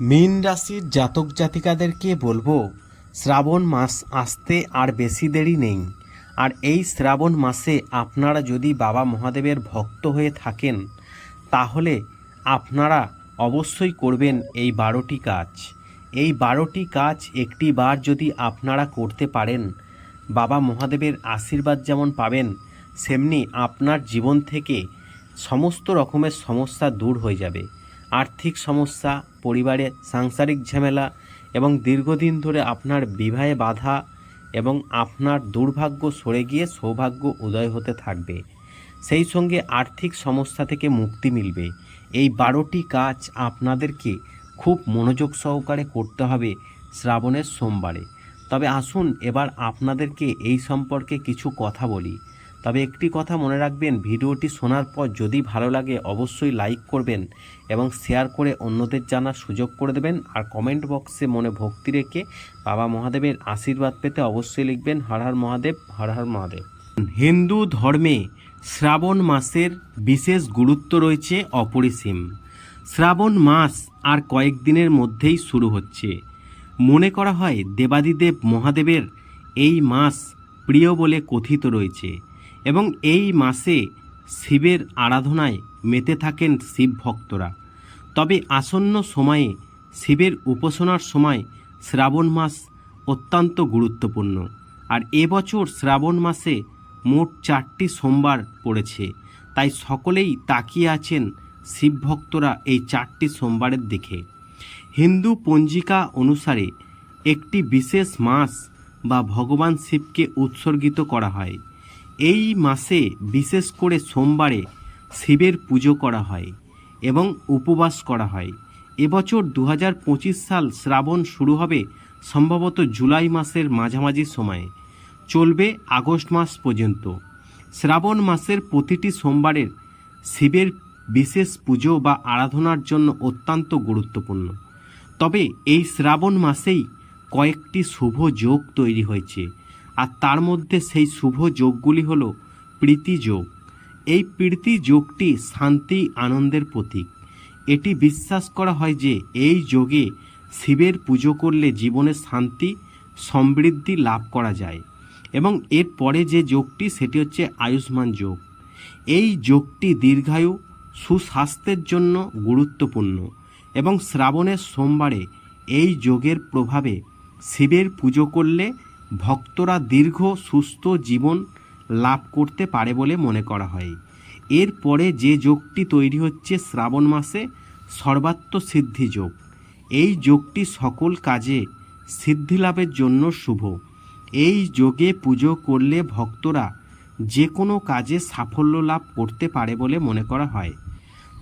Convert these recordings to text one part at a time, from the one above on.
মীন রাশির জাতক জাতিকাদেরকে বলব, শ্রাবণ মাস আসতে আর বেশি দেরি নেই। আর এই শ্রাবণ মাসে আপনারা যদি বাবা মহাদেবের ভক্ত হয়ে থাকেন, তাহলে আপনারা অবশ্যই করবেন এই বারোটি কাজ। এই বারোটি কাজ একটি বার যদি আপনারা করতে পারেন, বাবা মহাদেবের আশীর্বাদ যেমন পাবেন, সেমনি আপনার জীবন থেকে সমস্ত রকমের সমস্যা দূর হয়ে যাবে। আর্থিক সমস্যা, পরিবারে সাংসারিক ঝামেলা এবং দীর্ঘদিন ধরে আপনার বিবাহে বাধা এবং আপনার দুর্ভাগ্য সরে গিয়ে সৌভাগ্য উদয় হতে থাকবে। সেই সঙ্গে আর্থিক সমস্যা থেকে মুক্তি মিলবে। এই বারোটি কাজ আপনাদেরকে খুব মনোযোগ সহকারে করতে হবে শ্রাবণের সোমবারে। তবে আসুন এবার আপনাদেরকে এই সম্পর্কে কিছু কথা বলি। তবে একটি কথা মনে রাখবেন, ভিডিওটি শোনার পর যদি ভালো লাগে অবশ্যই লাইক করবেন এবং শেয়ার করে অন্যদের জানার সুযোগ করে দেবেন। আর কমেন্ট বক্সে মনে ভক্তি রেখে বাবা মহাদেবের আশীর্বাদ পেতে অবশ্যই লিখবেন, হর হর মহাদেব, হর হর মহাদেব। হিন্দু ধর্মে শ্রাবণ মাসের বিশেষ গুরুত্ব রয়েছে অপরিসীম। শ্রাবণ মাস আর কয়েকদিনের মধ্যেই শুরু হচ্ছে। মনে করা হয় দেবাদিদেব মহাদেবের এই মাস প্রিয় বলে কথিত রয়েছে। এবং এই মাসে শিবের আরাধনায় মেতে থাকেন শিব ভক্তরা। তবে আসন্ন সময়ে শিবের উপাসনার সময় শ্রাবণ মাস অত্যন্ত গুরুত্বপূর্ণ। আর এবছর শ্রাবণ মাসে মোট চারটি সোমবার পড়েছে। তাই সকলেই তাকিয়ে আছেন শিব ভক্তরা এই চারটি সোমবারের দিকে। হিন্দু পঞ্জিকা অনুসারে একটি বিশেষ মাস বা ভগবান শিবকে উৎসর্গিত করা হয়। এই মাসে বিশেষ করে সোমবারে শিবের পুজো করা হয় এবং উপবাস করা হয়। এবছর দু হাজার পঁচিশ সাল শ্রাবণ শুরু হবে সম্ভবত জুলাই মাসের মাঝামাঝি সময়ে। চলবে আগস্ট মাস পর্যন্ত। শ্রাবণ মাসের প্রতিটি সোমবারের শিবের বিশেষ পুজো বা আরাধনার জন্য অত্যন্ত গুরুত্বপূর্ণ। তবে এই শ্রাবণ মাসেই কয়েকটি শুভ যোগ তৈরি হয়েছে। আর তার মধ্যে সেই শুভ যোগগুলি হল প্রীতি যোগ। এই প্রীতি যোগটি শান্তি আনন্দের প্রতীক। এটি বিশ্বাস করা হয় যে এই যোগে শিবের পুজো করলে জীবনে শান্তি, সমৃদ্ধি লাভ করা যায় এবং এর পরে যে যোগটি সেটি হচ্ছে আয়ুষ্মান যোগ। এই যোগটি দীর্ঘায়ু, সুস্বাস্থ্যের জন্য গুরুত্বপূর্ণ এবং শ্রাবণের সোমবারে এই যোগের প্রভাবে শিবের পুজো করলে ভক্তরা দীর্ঘ, সুস্থ জীবন লাভ করতে পারে বলে মনে করা হয়। এরপরে যে যোগটি তৈরি হচ্ছে শ্রাবণ মাসে, সর্বাত্ম সিদ্ধি যোগ। এই যোগটি সকল কাজে সিদ্ধি লাভের জন্য শুভ। এই যোগে পুজো করলে ভক্তরা যে কোনো কাজে সাফল্য লাভ করতে পারে বলে মনে করা হয়।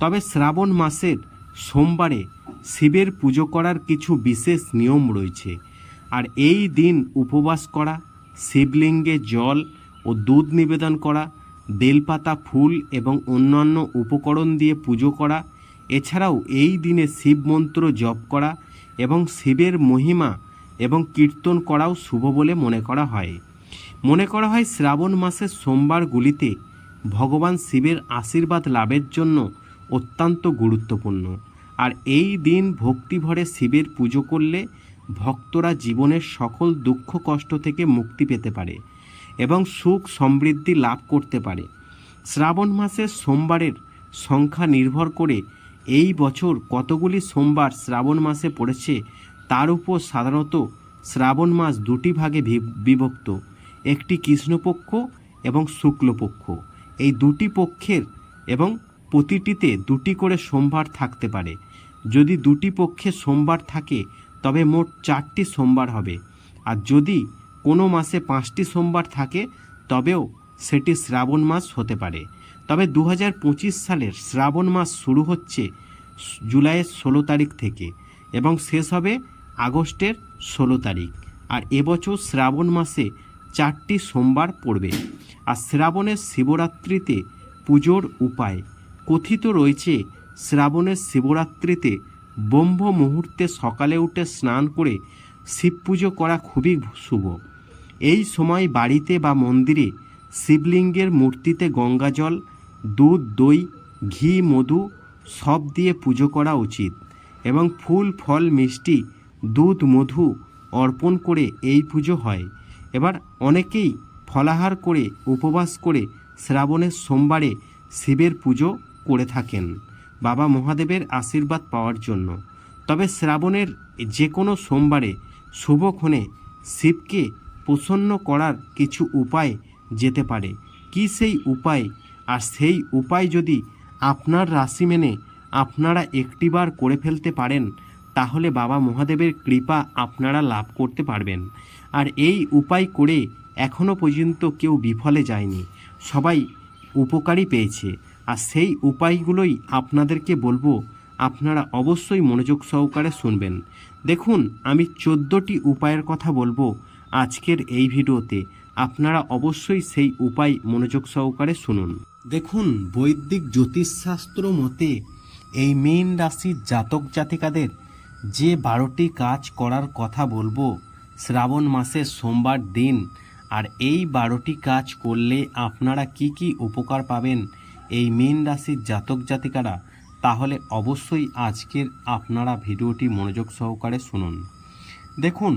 তবে শ্রাবণ মাসের সোমবারে শিবের পুজো করার কিছু বিশেষ নিয়ম রয়েছে। আর এই দিন উপবাস করা, শিবলিঙ্গে জল ও দুধ নিবেদন করা, বেলপাতা, ফুল এবং অন্যান্য উপকরণ দিয়ে পুজো করা, এছাড়াও এই দিনে শিব মন্ত্র জপ করা এবং শিবের মহিমা এবং কীর্তন করাও শুভ বলে মনে করা হয়। মনে করা হয় শ্রাবণ মাসের সোমবারগুলিতে ভগবান শিবের আশীর্বাদ লাভের জন্য অত্যন্ত গুরুত্বপূর্ণ। আর এই দিন ভক্তিভরে শিবের পুজো করলে ভক্তরা জীবনের সকল দুঃখ, কষ্ট থেকে মুক্তি পেতে পারে এবং সুখ সমৃদ্ধি লাভ করতে পারে। শ্রাবণ মাসের সোমবারের সংখ্যা নির্ভর করে এই বছর কতগুলি সোমবার শ্রাবণ মাসে পড়েছে তার উপর সাধারণত শ্রাবণ মাস দুটি ভাগে বিভক্ত। একটি কৃষ্ণপক্ষ এবং শুক্লপক্ষ। এই দুটি পক্ষের এবং প্রতিটিতে দুটি করে সোমবার থাকতে পারে। যদি দুটি পক্ষে সোমবার থাকে তবে মোট চারটি সোমবার হবে। আর যদি কোনো মাসে পাঁচটি সোমবার থাকে, তবেও সেটি শ্রাবণ মাস হতে পারে। তবে দু হাজার পঁচিশ সালের শ্রাবণ মাস শুরু হচ্ছে জুলাইয়ের ষোলো তারিখ থেকে এবং শেষ হবে আগস্টের ষোলো তারিখ। আর এবছর শ্রাবণ মাসে চারটি সোমবার পড়বে। আর শ্রাবণের শিবরাত্রিতে পুজোর উপায় কথিত রয়েছে, শ্রাবণের শিবরাত্রিতে ব্রহ্ম মুহূর্তে সকালে উঠে স্নান করে শিব পুজো করা খুবই শুভ। এই সময় বাড়িতে বা মন্দিরে শিবলিঙ্গের মূর্তিতে গঙ্গাজল দুধ, দই, ঘি, মধু সব দিয়ে পুজো করা উচিত এবং ফুল, ফল, মিষ্টি, দুধ, মধু অর্পণ করে এই পুজো হয়। এবার অনেকেই ফলাহার করে, উপবাস করে শ্রাবণের সোমবারে শিবের পুজো করে থাকেন। বাবা মহাদেবের আশীর্বাদ পাওয়ার জন্য। তবে শ্রাবণের যে কোনো সোমবারে শুভক্ষণে শিবকে প্রসন্ন করার কিছু উপায় যেতে পারে। কি সেই উপায়? আর সেই উপায় যদি আপনার রাশি মেনে আপনারা একটিবার করে ফেলতে পারেন, তাহলে বাবা মহাদেবের কৃপা আপনারা লাভ করতে পারবেন। আর এই উপায় করে এখনও পর্যন্ত কেউ বিফলে যায়নি। সবাই উপকারই পেয়েছে। আর সেই উপায়গুলোই আপনাদেরকে বলব, আপনারা অবশ্যই মনোযোগ সহকারে শুনবেন। দেখুন, আমি চোদ্দোটি উপায়ের কথা বলব আজকের এই ভিডিওতে। আপনারা অবশ্যই সেই উপায় মনোযোগ সহকারে শুনুন। দেখুন, বৈদিক জ্যোতিষশাস্ত্র মতে এই মীন রাশির জাতক জাতিকাদের যে বারোটি কাজ করার কথা বলব, শ্রাবণ মাসের সোমবার দিন, আর এই বারোটি কাজ করলে আপনারা কি কি উপকার পাবেন এই মীন রাশির জাতক জাতিকারা, তাহলে অবশ্যই আজকের আপনারা ভিডিওটি মনোযোগ সহকারে শুনুন। দেখুন,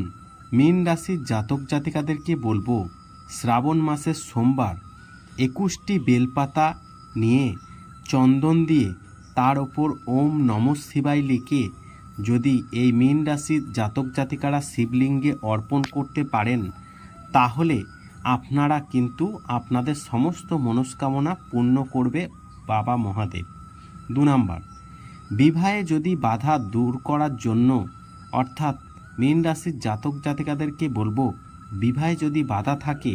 মীন রাশির জাতক জাতিকাদেরকে বলব, শ্রাবণ মাসের সোমবার একুশটি বেলপাতা নিয়ে চন্দন দিয়ে তার ওপর ওম নম শিবায় লিখে যদি এই মীন রাশির জাতক জাতিকারা শিবলিঙ্গে অর্পণ করতে পারেন, তাহলে আপনারা কিন্তু আপনাদের সমস্ত মনস্কামনা পূর্ণ করবে বাবা মহাদেব। দু নাম্বার, বিবাহে যদি বাধা দূর করার জন্য, অর্থাৎ মীন রাশির জাতক জাতিকাদেরকে বলব, বিবাহে যদি বাধা থাকে,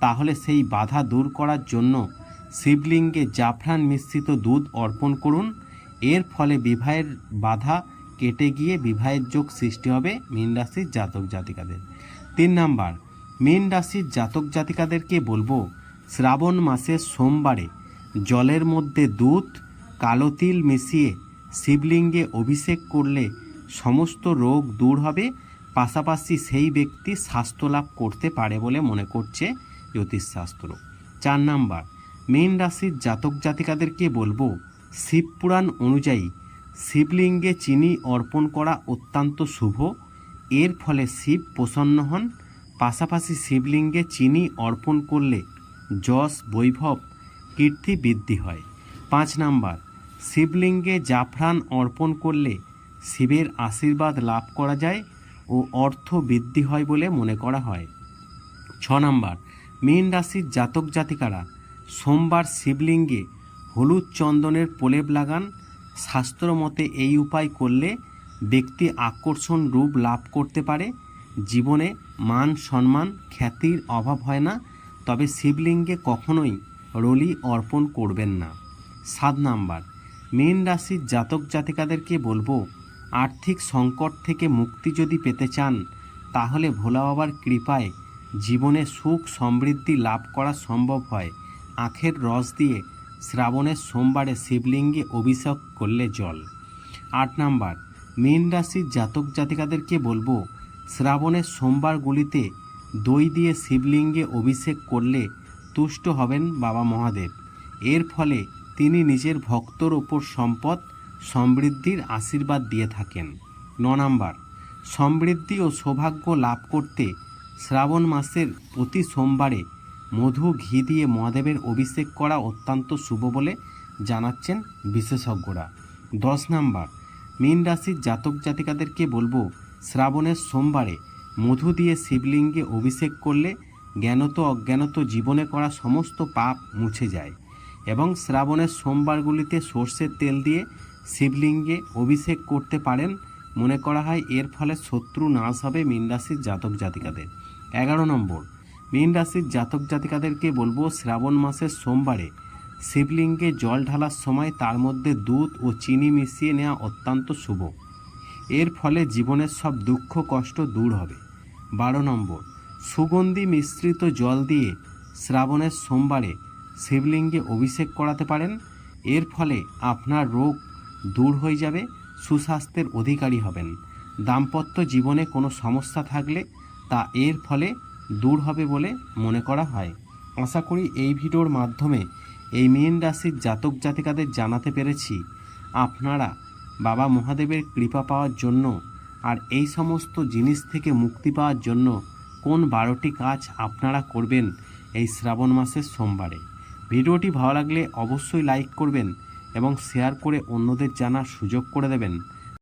তাহলে সেই বাধা দূর করার জন্য শিবলিঙ্গে জাফরান মিশ্রিত দুধ অর্পণ করুন। এর ফলে বিবাহের বাধা কেটে গিয়ে বিবাহের যোগ সৃষ্টি হবে মীন রাশির জাতক জাতিকাদের। তিন নাম্বার মীন রাশির জাতক জাতিকাদেরকে বলব, শ্রাবণ মাসের সোমবারে জলের মধ্যে দুধ, কালো তিল মিশিয়ে শিবলিঙ্গে অভিষেক করলে সমস্ত রোগ দূর হবে, পাশাপাশি সেই ব্যক্তি স্বাস্থ্য লাভ করতে পারে বলে মনে করছে জ্যোতিষশাস্ত্র। চার নাম্বার, মীন রাশির জাতক জাতিকাদেরকে বলব, শিবপুরাণ অনুযায়ী শিবলিঙ্গে চিনি অর্পণ করা অত্যন্ত শুভ, এর ফলে শিব প্রসন্ন হন পাশাপাশি শিবলিঙ্গে চিনি অর্পণ করলে যশ, বৈভব, কীর্তি বৃদ্ধি হয়। পাঁচ নাম্বার, শিবলিঙ্গে জাফরান অর্পণ করলে শিবের আশীর্বাদ লাভ করা যায় ও অর্থ বৃদ্ধি হয় বলে মনে করা হয়। ছ নাম্বার, মীন রাশির জাতক জাতিকারা সোমবার শিবলিঙ্গে হলুদ চন্দনের প্রলেপ লাগান। শাস্ত্র মতে এই উপায় করলে ব্যক্তি আকর্ষণ রূপ লাভ করতে পারে জীবনে মান, সম্মান, খ্যাতির অভাব হয় না, তবে শিবলিঙ্গে কখনোই রলি অর্পণ করবেন না। সাত নাম্বার, মীন রাশির জাতক জাতিকাদেরকে বলব, আর্থিক সংকট থেকে মুক্তি যদি পেতে চান, তাহলে ভোলা বাবার কৃপায় জীবনে সুখ সমৃদ্ধি লাভ করা সম্ভব হয়। আখের রস দিয়ে শ্রাবণের সোমবারে শিবলিঙ্গে অভিষেক করলে জল। আট নাম্বার, মীন রাশির জাতক জাতিকাদেরকে বলব শ্রাবণের সোমবারগুলিতে দই দিয়ে শিবলিঙ্গে অভিষেক করলে তুষ্ট হবেন বাবা মহাদেব। এর ফলে তিনি নিজের ভক্তর ওপর সম্পদ, সমৃদ্ধির আশীর্বাদ দিয়ে থাকেন। ন নাম্বার, সমৃদ্ধি ও সৌভাগ্য লাভ করতে শ্রাবণ মাসের প্রতি সোমবারে মধু, ঘি দিয়ে মহাদেবের অভিষেক করা অত্যন্ত শুভ বলে জানাচ্ছেন বিশেষজ্ঞরা। দশ নাম্বার, মীন রাশির জাতক জাতিকাদেরকে বলব শ্রাবণের সোমবারে মধু দিয়ে শিবলিঙ্গে অভিষেক করলে জ্ঞানত অজ্ঞানত জীবনে করা সমস্ত পাপ মুছে যায় এবং শ্রাবণের সোমবারগুলিতে সর্ষের তেল দিয়ে শিবলিঙ্গে অভিষেক করতে পারেন মনে করা হয় এর ফলে শত্রু নাশ হবে মীন রাশির জাতক জাতিকাদের। এগারো নম্বর, মীন রাশির জাতক জাতিকাদেরকে বলব শ্রাবণ মাসের সোমবারে শিবলিঙ্গে জল ঢালার সময় তার মধ্যে দুধ ও চিনি মিশিয়ে নেওয়া অত্যন্ত শুভ। এর ফলে জীবনের সব দুঃখ, কষ্ট দূর হবে। বারো নম্বর, সুগন্ধি মিশ্রিত জল দিয়ে শ্রাবণের সোমবারে শিবলিঙ্গে অভিষেক করাতে পারেন। এর ফলে আপনার রোগ দূর হয়ে যাবে, সুস্বাস্থ্যের অধিকারী হবেন। দাম্পত্য জীবনে কোনো সমস্যা থাকলে তা এর ফলে দূর হবে বলে মনে করা হয়। আশা করি এই ভিডিওর মাধ্যমে এই মীন রাশির জাতক জাতিকাদের জানাতে পেরেছি। আপনারা বাবা মহাদেবের কৃপা পাওয়ার জন্য আর এই সমস্ত জিনিস থেকে মুক্তি পাওয়ার জন্য কোন বারোটি কাজ আপনারা করবেন এই শ্রাবণ মাসের সোমবারে? ভিডিওটি ভালো লাগলে অবশ্যই লাইক করবেন এবং শেয়ার করে অন্যদের জানার সুযোগ করে দেবেন।